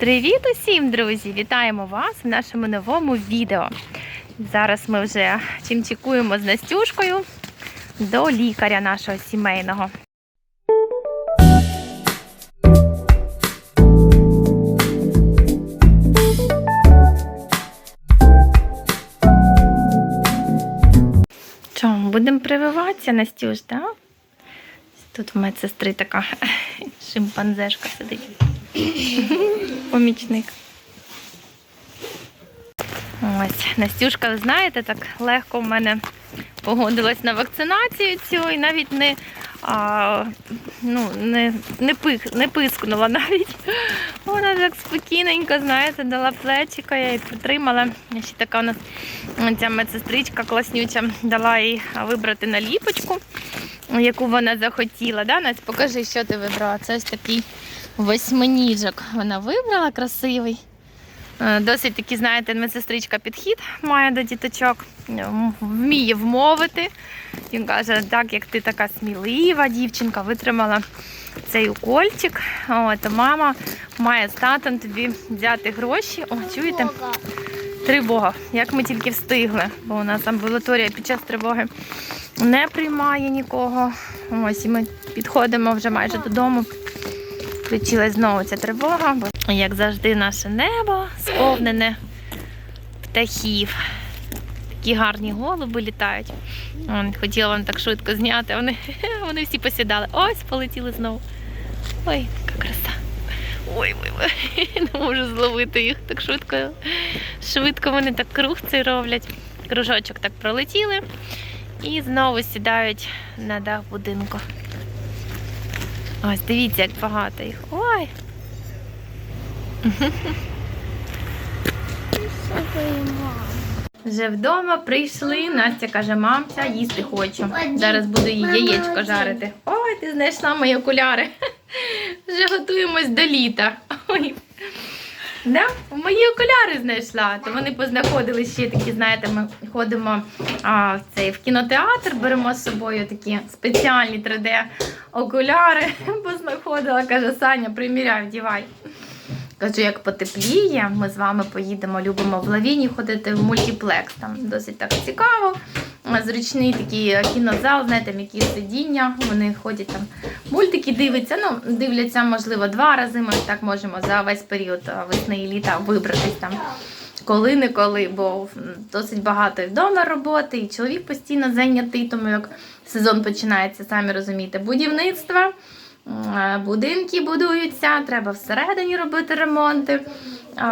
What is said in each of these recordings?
Привіт усім, друзі! Вітаємо вас в нашому новому відео. Зараз ми вже чимчикуємо з Настюшкою до лікаря нашого сімейного. Що, будемо прививатися, Настюш, так? Да? Тут у медсестри така шимпанзешка сидить. Помічник. Ось, Настюшка, знаєте, так легко в мене погодилась на вакцинацію цю і навіть не, а, ну, не, не, пих, не пискнула навіть. Вона так спокійненько, знаєте, дала плечика, я її притримала. Ще така у нас ця медсестричка класнюча дала їй вибрати наліпочку, яку вона захотіла. Да? Настя, покажи, що ти вибрала. Це ось такий восьминіжок вона вибрала, красивий. Е, Досить такий, знаєте, медсестричка підхід має до діточок, вміє вмовити. Він каже, так як ти така смілива дівчинка, витримала цей укольчик, то мама має з татом тобі взяти гроші. О, чуєте? Тривога, як ми тільки встигли, бо у нас амбулаторія під час тривоги не приймає нікого. Ось і ми підходимо вже майже додому. Включилась знову ця тривога, як завжди, наше небо сповнене птахів. Такі гарні голуби літають. Хотіла вам так швидко зняти. Вони, вони всі посідали. Ось полетіли знову. Ой, яка краса. Ой, ой, ой, не можу зловити їх так швидко. Швидко вони так круг цей роблять. Кружочок так пролетіли і знову сідають на дах будинку. Ось, дивіться, як багато їх. Ой. Вже вдома прийшли. Настя каже, мамця, їсти хочу. Зараз буду їй яєчко жарити. Ой, ти знайшла мої окуляри. Вже готуємось до літа. Ой. Да? Мої окуляри знайшла. То вони познаходили ще такі, знаєте, ми ходимо а, в цей в кінотеатр, беремо з собою такі спеціальні 3D окуляри. Познаходила, каже, Саня, приміряй, вдівай. Кажу, як потепліє, ми з вами поїдемо, любимо в лавіні ходити в мультиплекс. Там досить так цікаво. Зручний такий кінозал, знаєте, м'які сидіння. Вони ходять там, мультики дивляться. Ну, дивляться, можливо, два рази. Ми так можемо за весь період весни і літа вибратись там. Коли-неколи, бо досить багато вдома роботи, і чоловік постійно зайнятий, тому як сезон починається, самі розумієте, будівництва. Е, Будинки будуються, треба всередині робити ремонти.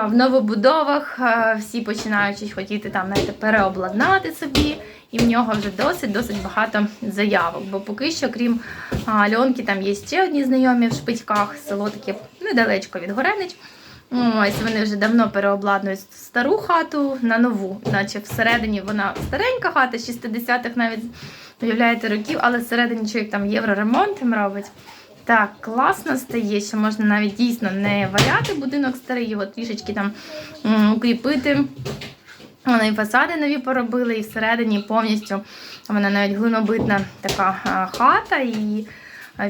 В новобудовах е, всі починають хотіти там знаєте, переобладнати собі, і в нього вже досить-досить багато заявок. Бо поки що, крім Альонки, там є ще одні знайомі в шпитьках, село таке недалечко від Горенич. Ось вони вже давно переобладнують стару хату на нову, наче всередині вона старенька хата, 60-х навіть уявляєте років, але всередині чоловік там євроремонт робить. Так, класно стає, що можна навіть дійсно не валяти будинок старий, його трішечки там укріпити. Вони і фасади нові поробили, і всередині повністю вона навіть глинобитна така хата. І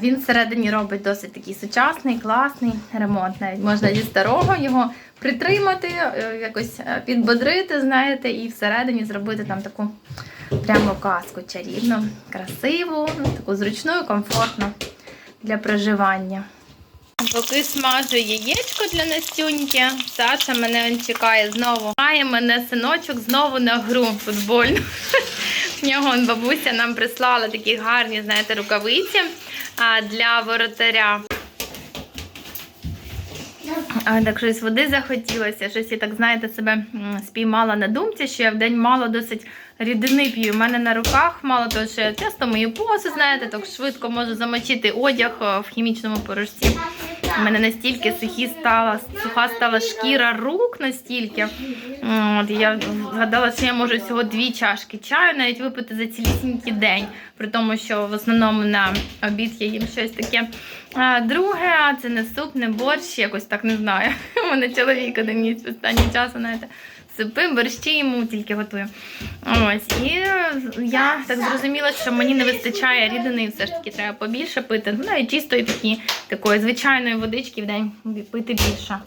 він всередині робить досить такий сучасний, класний ремонт. Навіть можна зі старого його притримати, е, якось е, підбодрити, знаєте, і всередині зробити там таку прямо казку чарівну, красиву, таку зручну і комфортну для проживання. Поки смажу яєчко для Настюньки, Саша мене он чекає знову. Має мене синочок знову на гру футбольну. В нього бабуся нам прислала такі гарні, знаєте, рукавиці для воротаря. А, так щось води захотілося, щось я так, знаєте, себе спіймала на думці, що я в день мало досить рідини п'ю. У мене на руках мало того, що я часто мою посуд, знаєте, так швидко можу замочити одяг е, в хімічному порошці. У мене настільки сухі стала, суха стала шкіра рук настільки. От, я згадала, що я можу всього дві чашки чаю навіть випити за цілісінький день, при тому, що в основному на обід я їм щось таке. А друге, це не суп, не борщ, якось так не знаю. У мене чоловік один ніч останнім часом, знаєте, супи, борщі йому тільки готую. Ось, і я так зрозуміла, що мені не вистачає рідини, все ж таки треба побільше пити. Ну, навіть чистої такі, такої звичайної водички в день пити більше.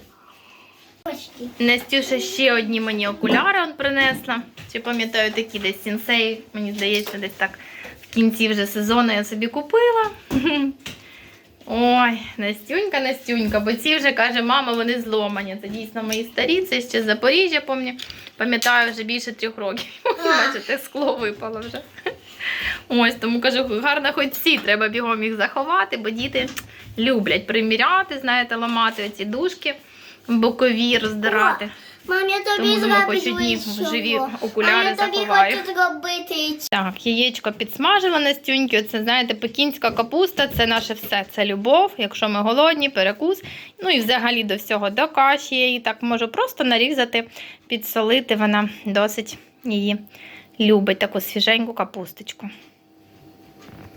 Настюша ще одні мені окуляри он принесла. Чи пам'ятаю такі десь сінсей, мені здається, десь так в кінці вже сезону я собі купила. Ой, Настюнька, Настюнька, бо ці вже каже, мама, вони зломані. Це дійсно мої старі, це ще з Запоріжжя, пам'ятаю, вже більше трьох років. Бачите, скло випало вже. Ось, тому кажу, гарно хоч ці, треба бігом їх заховати, бо діти люблять приміряти, знаєте, ламати оці дужки бокові, роздирати. Мам, я тобі Тому зроблю живі А я тобі заховаю. хочу зробити. Так, яєчко підсмажила Настюньки. Це, знаєте, пекінська капуста це наше все. Це любов. Якщо ми голодні, перекус. Ну і взагалі до всього до каші я її так можу просто нарізати, підсолити. Вона досить її любить таку свіженьку капусточку.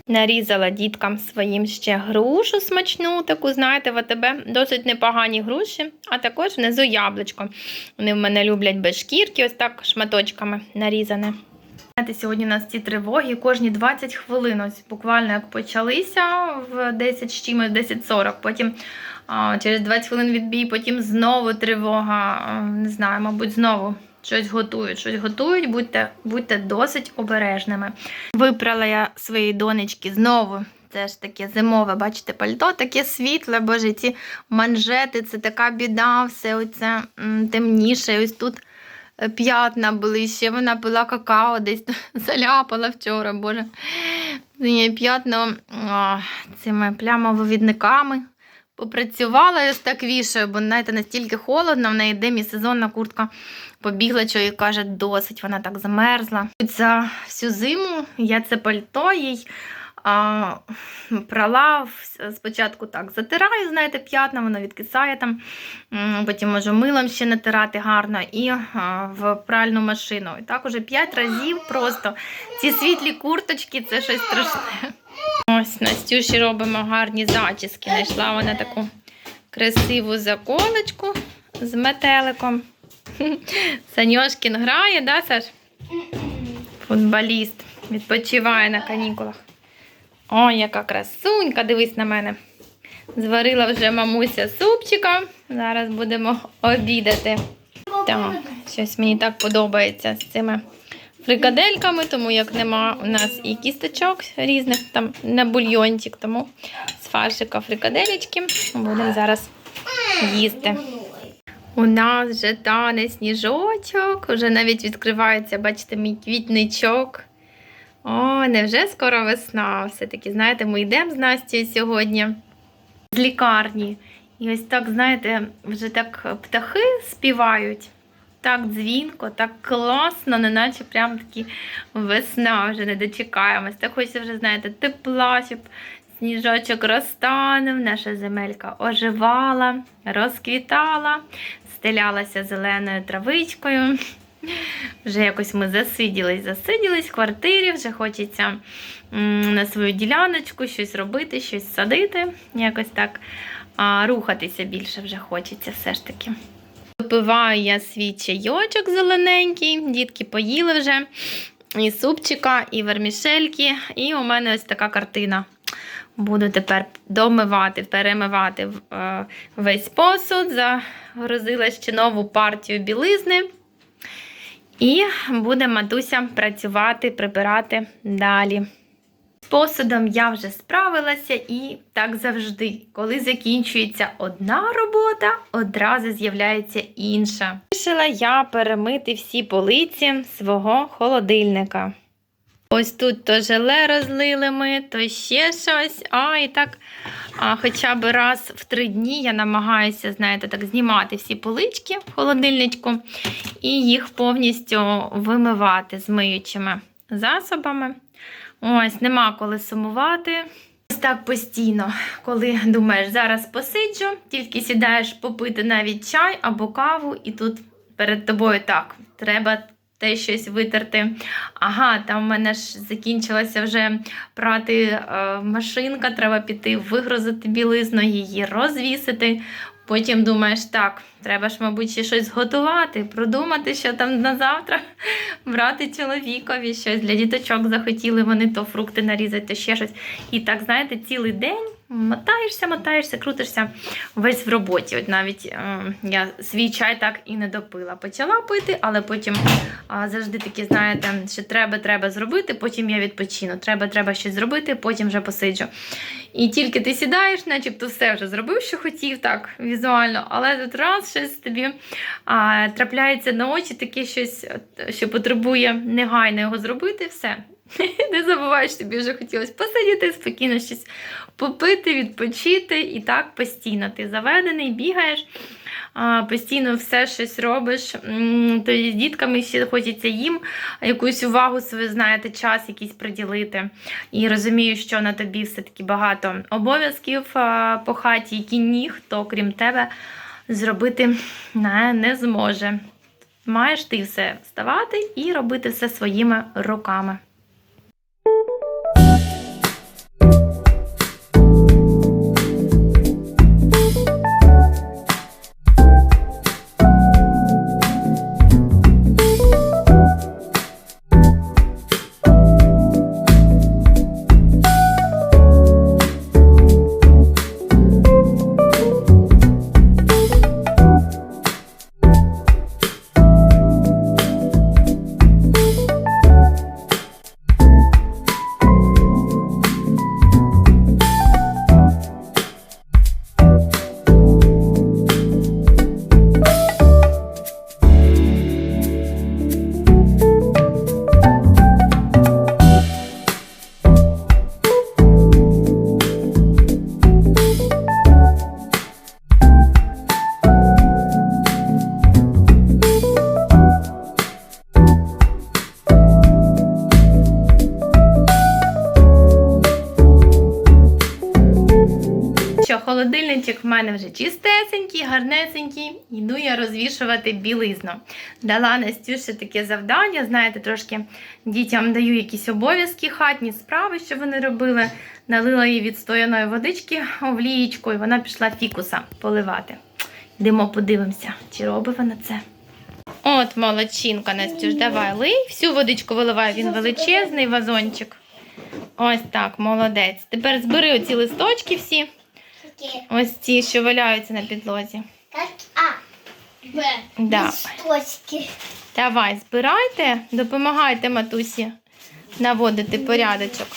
Нарізала діткам своїм ще грушу смачну, таку, знаєте, в АТБ досить непогані груші, а також внизу яблучко. Вони в мене люблять без шкірки, ось так шматочками нарізане. Знаєте, сьогодні у нас ці тривоги кожні 20 хвилин. Ось буквально як почалися в 10 з чимось, 10.40, потім а, через 20 хвилин відбій, потім знову тривога. Не знаю, мабуть, знову щось готують. Щось готують, будьте, будьте досить обережними. Випрала я своїй донечки знову. Це ж таке зимове, бачите, пальто, таке світле, боже, ці манжети, це така біда, все оце темніше. Ось тут е, п'ятна були, ще вона пила какао, десь заляпала вчора, боже. П'ятно цими плямовивідниками. Попрацювала ось так вішаю, бо знаєте, настільки холодно, в неї демісезонна куртка побігла, що і каже, досить, вона так замерзла. За всю зиму я це пальто їй а, прала спочатку так затираю, знаєте, п'ятна, воно відкисає там, потім можу милом ще натирати гарно і а, в пральну машину. І так уже 5 разів просто ці світлі курточки це щось страшне. Ось Настюші робимо гарні зачіски. Знайшла вона таку красиву заколочку з метеликом. Саньошкін грає, да, Саш? Футболіст. Відпочиває на канікулах. Ой, яка красунька, дивись на мене. Зварила вже мамуся супчика. Зараз будемо обідати. Так, щось мені так подобається з цими фрикадельками, тому як нема у нас і кісточок різних там на бульйончик, тому з фаршика фрикаделечки будемо зараз їсти. У нас вже тане сніжочок, вже навіть відкривається, бачите, мій квітничок. О, невже скоро весна? Все-таки, знаєте, ми йдемо з Настю сьогодні з лікарні. І ось так, знаєте, вже так птахи співають. Так дзвінко, так класно, неначе прям такі весна вже не дочекаємось. Так хочеться вже, знаєте, тепла, щоб сніжочок розтанув, наша земелька оживала, розквітала, стелялася зеленою травичкою. Вже якось ми засиділись, засиділись в квартирі, вже хочеться на свою діляночку щось робити, щось садити. Якось так а, рухатися більше вже хочеться все ж таки. Випиваю я свій чайочок зелененький, дітки поїли вже і супчика, і вермішельки, і у мене ось така картина. Буду тепер домивати, перемивати е, весь посуд. Загрузила ще нову партію білизни. І буде матуся працювати, прибирати далі. З посудом я вже справилася і так завжди, коли закінчується одна робота, одразу з'являється інша. Вирішила я перемити всі полиці свого холодильника. Ось тут то желе розлили ми, то ще щось. А, і так а, хоча б раз в три дні я намагаюся, знаєте, так знімати всі полички в холодильничку і їх повністю вимивати з миючими засобами. Ось, нема коли сумувати. Ось так постійно, коли думаєш, зараз посиджу, тільки сідаєш попити навіть чай або каву, і тут перед тобою так, треба те щось витерти. Ага, там в мене ж закінчилася вже прати е, машинка, треба піти вигрузити білизну, її розвісити. Потім думаєш, так, Треба ж, мабуть, ще щось зготувати, продумати, що там на завтра брати чоловікові щось для діточок захотіли вони то фрукти нарізати, то ще щось. І так, знаєте, цілий день мотаєшся, мотаєшся, крутишся весь в роботі. От навіть е, я свій чай так і не допила. Почала пити, але потім а, завжди такі, знаєте, що треба, треба зробити, потім я відпочину. Треба, треба щось зробити, потім вже посиджу. І тільки ти сідаєш, начебто все вже зробив, що хотів, так, візуально, але тут раз щось тобі а, трапляється на очі, таке щось, що потребує негайно його зробити, все. Не забуваєш, тобі вже хотілося посидіти, спокійно щось попити, відпочити, і так постійно. Ти заведений, бігаєш, постійно все щось робиш. То з дітками ще хочеться їм якусь увагу свою, знаєте, час якийсь приділити. І розумію, що на тобі все-таки багато обов'язків по хаті, які ніхто, крім тебе, зробити не, не зможе. Маєш ти все вставати і робити все своїми руками. Мене вже чистесенький, гарнесенький. Йду я розвішувати білизну. Дала Настюше таке завдання. Знаєте, трошки дітям даю якісь обов'язки, хатні справи, що вони робили. Налила їй відстояної водички в лієчку, і вона пішла фікуса поливати. Йдемо, подивимося, чи робить вона це. От молодчинка, Настюш, давай лий. Всю водичку виливай, він величезний вазончик. Ось так, молодець. Тепер збери оці листочки всі. Такі. Ось ці, що валяються на підлозі. Так, а. Б. Да. Листочки. Давай, збирайте, допомагайте матусі наводити порядочок.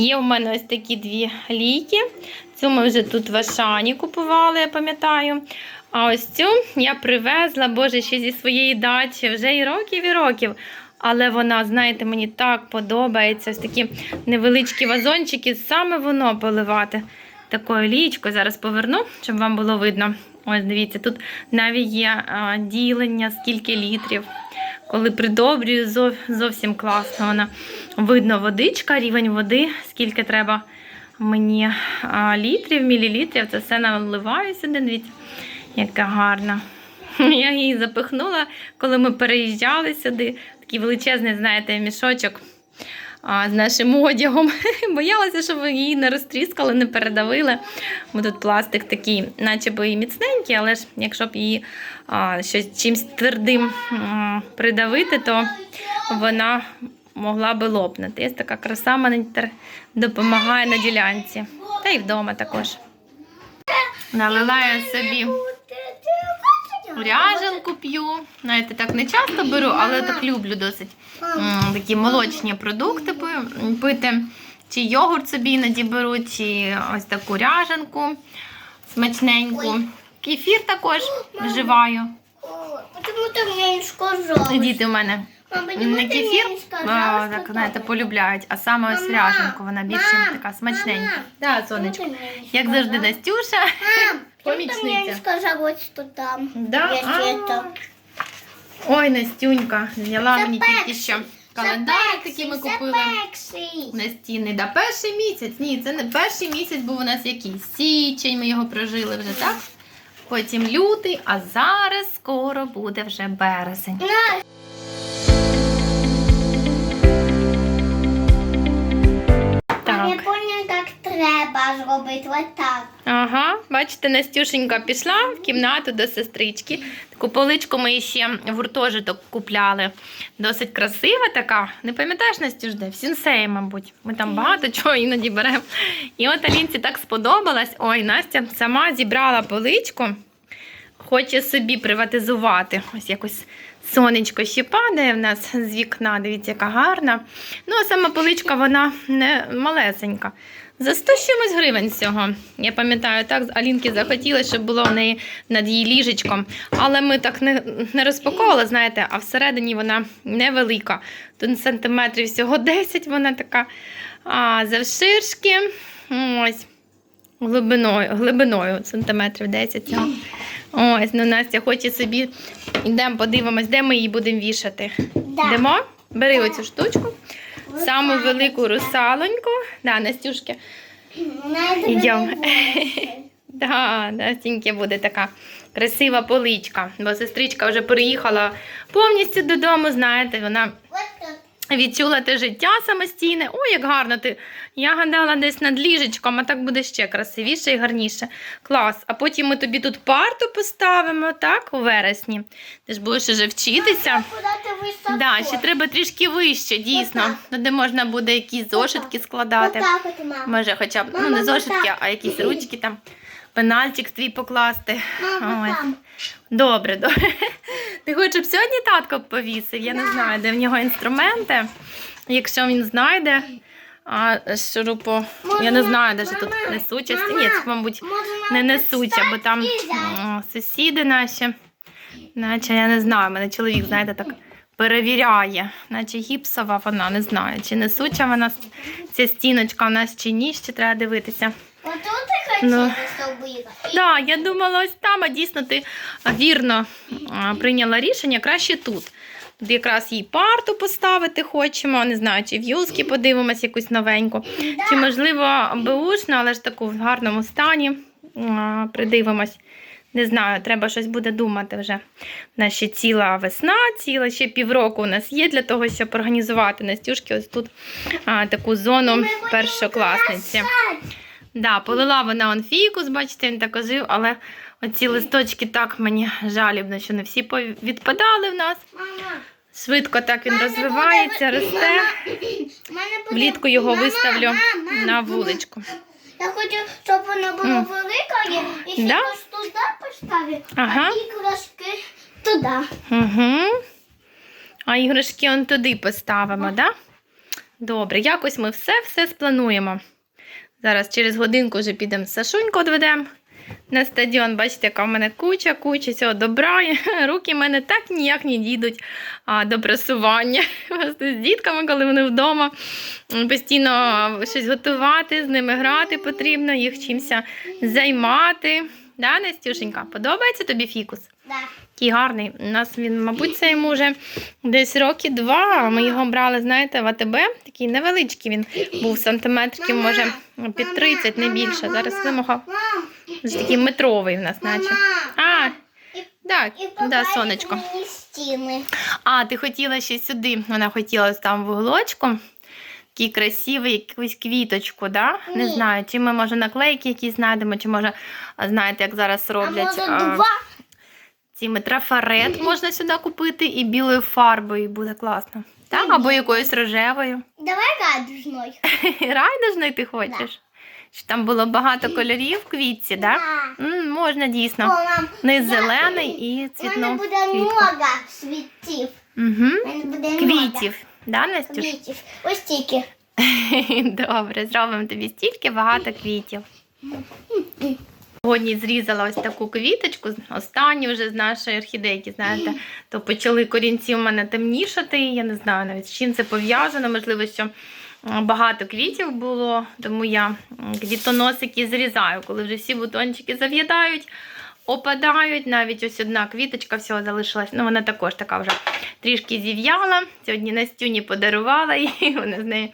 Є у мене ось такі дві лійки. Цю ми вже тут в Ашані купували, я пам'ятаю. А ось цю я привезла, боже, ще зі своєї дачі, вже і років, і років. Але вона, знаєте, мені так подобається. Ось такі невеличкі вазончики, саме воно поливати. Такою лієчкою зараз поверну, щоб вам було видно. Ось дивіться, тут навіть є а, ділення, скільки літрів. Коли придобрюю, зов- зовсім класно. Вона видно водичка, рівень води, скільки треба мені а, літрів, мілілітрів. Це все наливаю сюди. Дивіться, яка гарна. Я її запихнула, коли ми переїжджали сюди. Такий величезний, знаєте, мішочок з нашим одягом. Боялася, щоб її не розтріскали, не передавили. Бо тут пластик такий, наче би і міцненький, але ж якщо б її щось чимось твердим придавити, то вона могла би лопнути. Є така краса, мене допомагає на ділянці. Та й вдома також. Налила я собі ряженку п'ю. Знаєте, так не часто беру, але так люблю досить м, такі молочні продукти пи- пити. Чи йогурт собі іноді беру, чи ось таку ряженку смачненьку. Кефір також вживаю. О, Почему ты мне не сказала? Діти у мене Мам, почему не ты кефір, мне не а, сказала, так, что знаєте, так? полюбляють, а саме ось Мама, ряженку, вона більш мам, така смачненька. мама, Да, Почему сонечко. ты мне не Як сказала? завжди, Настюша. Ты мне не сказала, что там? Да? А. это. Ой, Настюнька, Це мені тільки що календар, Це такий ми купили. Перший. На стіни. Да, перший місяць. Ні, це не перший місяць був у нас який січень, ми його прожили вже, так? Потім лютий, а зараз скоро буде вже березень. Зробити ось так. Ага, бачите, Настюшенька пішла в кімнату до сестрички. Таку поличку ми ще в гуртожиток купляли. Досить красива така. Не пам'ятаєш, Настюш, де? В сінсеї, мабуть. Ми там багато чого іноді беремо. І от Алінці так сподобалось. Ой, Настя сама зібрала поличку. Хоче собі приватизувати. Ось якось сонечко ще падає в нас з вікна. Дивіться, яка гарна. Ну, а сама поличка, вона не малесенька. За 100 чимось гривень всього. Я пам'ятаю, так Алінки захотілося, щоб було в неї над її ліжечком. Але ми так не, не розпаковували, знаєте, а всередині вона невелика. Тут сантиметрів всього 10 вона така. А завширшки ось глибиною, глибиною сантиметрів 10 цього. Ось, ну Настя хоче собі. Йдемо, подивимось, де ми її будемо вішати. Да. Йдемо? Бери Да. оцю штучку. Саму велику русалоньку. Да, Настюшки. Вона йде Ідем. до волосся. Да, Настіньки буде така красива поличка. Бо сестричка вже приїхала повністю додому, знаєте, вона Відчула те життя самостійне. Ой, як гарно ти. Я гадала десь над ліжечком, а так буде ще красивіше і гарніше. Клас. А потім ми тобі тут парту поставимо, так, у вересні. Ти ж будеш уже вчитися. Куди? Да, ще треба трішки вище, дійсно. Отак. Де можна буде якісь зошитки складати. Отак от, мама. Може, хоча б ну, не зошитки, отак. а якісь ручки там, пенальчик твій покласти. Мама, там. Добре, добре. Ти хочеш, щоб сьогодні татко повісив? Я не знаю, де в нього інструменти. Якщо він знайде, а шурупо, я не знаю, де ж тут мама, Ні, це, мабуть, не несуча, бо там о, сусіди наші. Наче я не знаю, мене чоловік, знаєте, так перевіряє, наче гіпсова вона, не знаю, чи несуча вона ця стіночка у нас чи ні, ще треба дивитися. Ну. Да, я думала, ось там, а дійсно ти вірно прийняла рішення краще тут. Тут якраз їй парту поставити хочемо, не знаю, чи в юзки подивимось якусь новеньку, чи можливо беушну, але ж таку в гарному стані. Придивимось. Не знаю, треба щось буде думати вже. У нас ще ціла весна, ціла ще півроку у нас є для того, щоб організувати Настюшки ось тут а, таку зону першокласниці. Да, полила вона он фікус, бачите, він так ожив, але оці листочки так мені жалібно, що не всі відпадали в нас. Мама. Швидко так він розвивається, росте. Влітку його виставлю на вуличку. Я хочу, щоб вона була М. велика, і ще Да? туди поставив, Ага. а іграшки туди. Угу. А іграшки он туди поставимо, да? Добре, якось ми все-все сплануємо. Зараз через годинку вже підемо Сашуньку відведемо на стадіон. Бачите, яка в мене куча, куча цього добра. Руки в мене так ніяк не дійдуть а, до прасування. Просто з дітками, коли вони вдома, постійно щось готувати, з ними грати потрібно, їх чимся займати. Да, Настюшенька, подобається тобі фікус? Да. Такий гарний. У нас він, мабуть, це йому вже десь роки два. Ми його брали, знаєте, в АТБ. Такий невеличкий він був сантиметрів, може, під 30, не більше. Зараз вимога такий метровий в нас, наче. А, так, да, сонечко. А, ти хотіла ще сюди. Вона хотіла там в уголочку. Такий красивий якусь квіточку, да? Не знаю, чи ми, може, наклейки якісь знайдемо, чи може, знаєте, як зараз А роблять. може а, два? Цими трафарет можна сюди купити і білою фарбою буде класно. Так, або якоюсь рожевою. Давай радужною. Райдужний ти хочеш? Щоб там було багато кольорів в квітці, так? Да. М, можна О, дійсно. мам, Низ да. зелений і У мене цвітну буде квітку. много світів. Угу. Мене буде Квітів. Да, Настюш? Квітів. Ось тільки. Добре, зробимо тобі стільки багато квітів. Сьогодні зрізала ось таку квіточку, останню вже з нашої орхідейки, знаєте, то почали корінці у мене темнішати. Я не знаю навіть з чим це пов'язано. Можливо, що багато квітів було, тому я квітоносики зрізаю, коли вже всі бутончики зав'ядають, опадають. Навіть ось одна квіточка всього залишилась. Ну, вона також така вже трішки зів'яла. Сьогодні Настюні подарувала її, вона з нею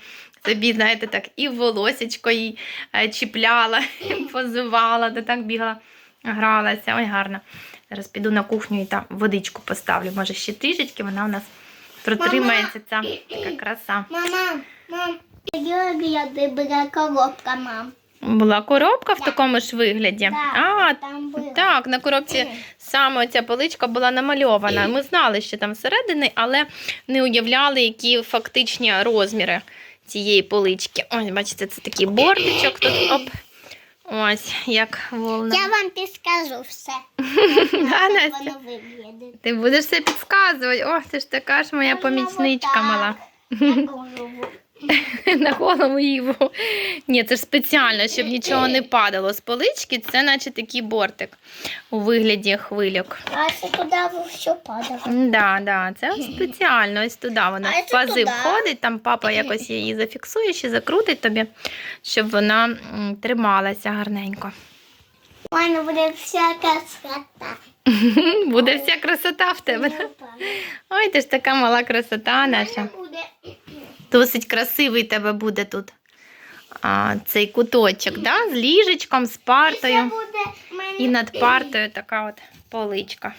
собі, знаєте, так і волосечко їй е, чіпляла, позувала, та так бігала, гралася. Ой, гарно. Зараз піду на кухню і там водичку поставлю. Може, ще трішечки вона у нас протримається ця така краса. Мама, мам, я буде коробка, мам. Була коробка в такому ж вигляді. Да, А, там було. так, на коробці саме ця поличка була намальована. Ми знали, що там всередині, але не уявляли, які фактичні розміри цієї полички. Ось, бачите, це такий бордичок тут. Оп. Ось, як волна. Я вам підскажу все. Да, Настя? воно. Ти будеш все підказувати. О, ти ж така ж моя помічничка мала. Я. На голову Іву. Ні, це ж спеціально, щоб нічого не падало з полички. Це наче такий бортик у вигляді хвильок. А це туди все падало. Да, да, це спеціально, ось туди вона в пази туди. входить, там папа якось її зафіксує, ще закрутить тобі, щоб вона трималася гарненько. У мене буде всяка схата. Буде вся красота в тебе. Ой, ти ж така мала красота наша. Буде Досить красивий тебе буде тут. А, цей куточок, да? з ліжечком, з партою. І над партою така от поличка.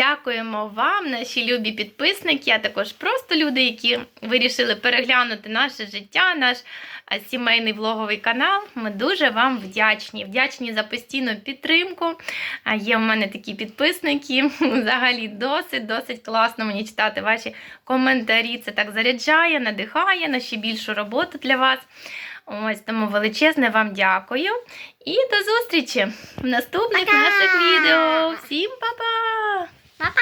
Дякуємо вам, наші любі підписники, а також просто люди, які вирішили переглянути наше життя, наш сімейний влоговий канал. Ми дуже вам вдячні. Вдячні за постійну підтримку. Є в мене такі підписники. Взагалі досить, досить класно мені читати ваші коментарі. Це так заряджає, надихає на ще більшу роботу для вас. Ось тому величезне вам дякую. І до зустрічі в наступних Пока! наших відео. Всім па-па! Papá.